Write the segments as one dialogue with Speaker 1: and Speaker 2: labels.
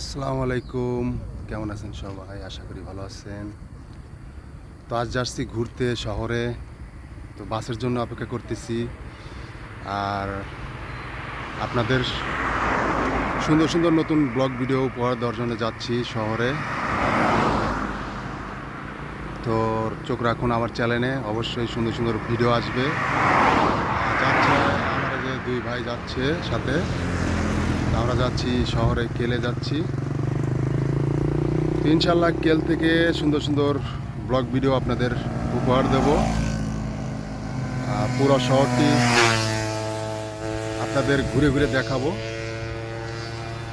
Speaker 1: আসসালামু আলাইকুম। কেমন আছেন সবাই? আশা করি ভালো আছেন। তো আজ যাচ্ছি ঘুরতে শহরে। তো বাসের জন্য অপেক্ষা করতেছি। আর আপনাদের সুন্দর সুন্দর নতুন ব্লগ ভিডিও উপহার জন্য যাচ্ছি শহরে। তো চোখ রাখুন আমার চ্যানেলে, অবশ্যই সুন্দর সুন্দর ভিডিও আসবে। যাচ্ছে, আমার যে দুই ভাই যাচ্ছে সাথে। আমরা যাচ্ছি শহরে কেলে যাচ্ছি। ইনশাল্লাহ কেল থেকে সুন্দর সুন্দর ব্লগ ভিডিও আপনাদের উপহার দেব। পুরো শহরটি আপনাদের ঘুরে ঘুরে দেখাবো।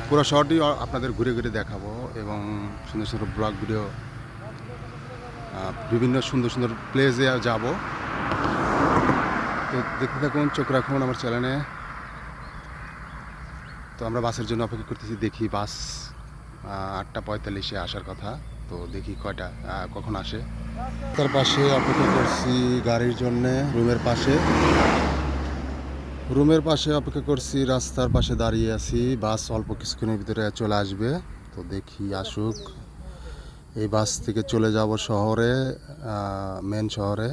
Speaker 1: পুরো শহরটি আপনাদের ঘুরে ঘুরে দেখাবো এবং সুন্দর সুন্দর ব্লগ ভিডিও বিভিন্ন সুন্দর সুন্দর প্লেসে যাব। তো দেখতে থাকুন, চোখ রাখুন আমার চ্যানেলে। তো আমরা বাসের জন্য অপেক্ষা করতেছি, দেখি বাস আটটা পঁয়তাল্লিশে আসার কথা, তো দেখি কয়টা কখন আসে। তার পাশে অপেক্ষা করছি গাড়ির জন্যে, রুমের পাশে। রুমের পাশে অপেক্ষা করছি, রাস্তার পাশে দাঁড়িয়ে আছি, বাস অল্প কিছুক্ষণের ভিতরে চলে আসবে। তো দেখি আসুক। এই বাস থেকে চলে যাব শহরে মেন শহরে।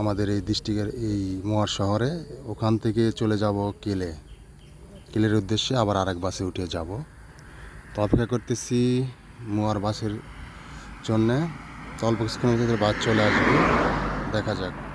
Speaker 1: আমাদের এই ডিস্ট্রিক্টের এই মোয়ার শহরে, ওখান থেকে চলে যাব কেলে। কেলের উদ্দেশ্যে আবার আরেক বাসে উঠে যাব। তো অপেক্ষা করতেছি মোয়ার বাসের জন্যে। তো অল্প কিছুক্ষণের ভিতরে বাস চলে আসবে। দেখা যাক।